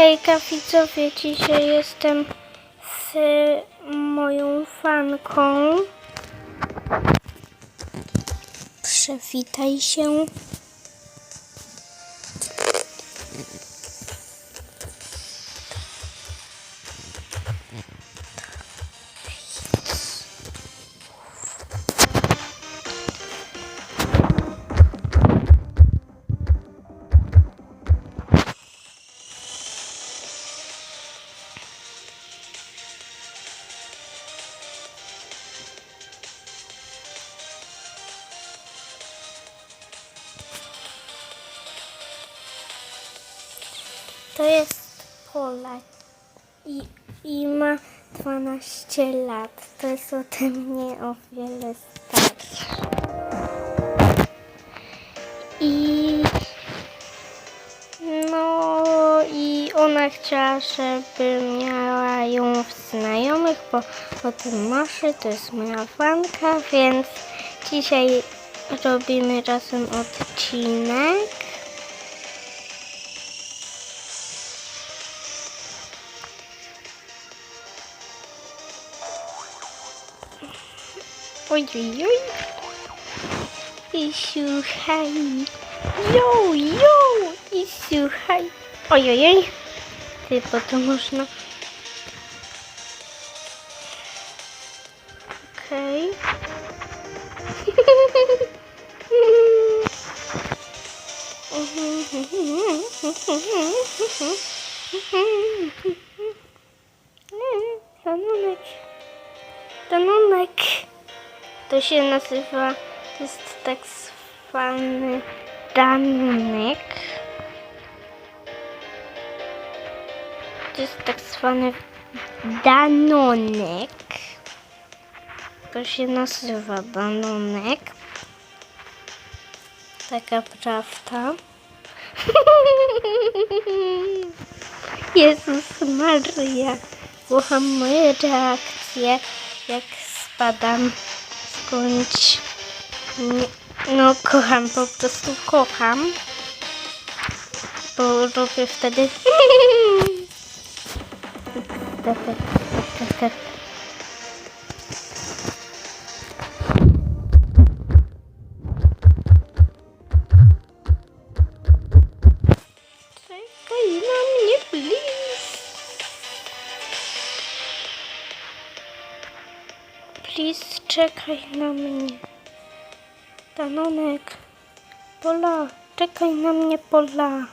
Hejka widzowie, dzisiaj jestem z moją fanką. Przywitaj się. To jest Pola i, i ma 12 lat. To jest ode mnie o wiele starszy. I no i ona chciała, żeby miała ją w znajomych, bo o tym marzy, to jest moja fanka, więc dzisiaj robimy razem odcinek. Oj, oj, oj. I słuchaj. Jo, jo. I słuchaj. Oj, oj, oj. Ty, bo to można. Okej. Danunek. Danunek. To się nazywa, to jest tak zwany danunek. To jest tak zwany danonek. To się nazywa danonek. Taka prawda. Jezus Maria. Kocham moje reakcje, jak spadam Nie, no, kocham, po prostu kocham. Bo robię wtedy. Please, czekaj na mnie. Danonek. Pola, czekaj na mnie, Pola.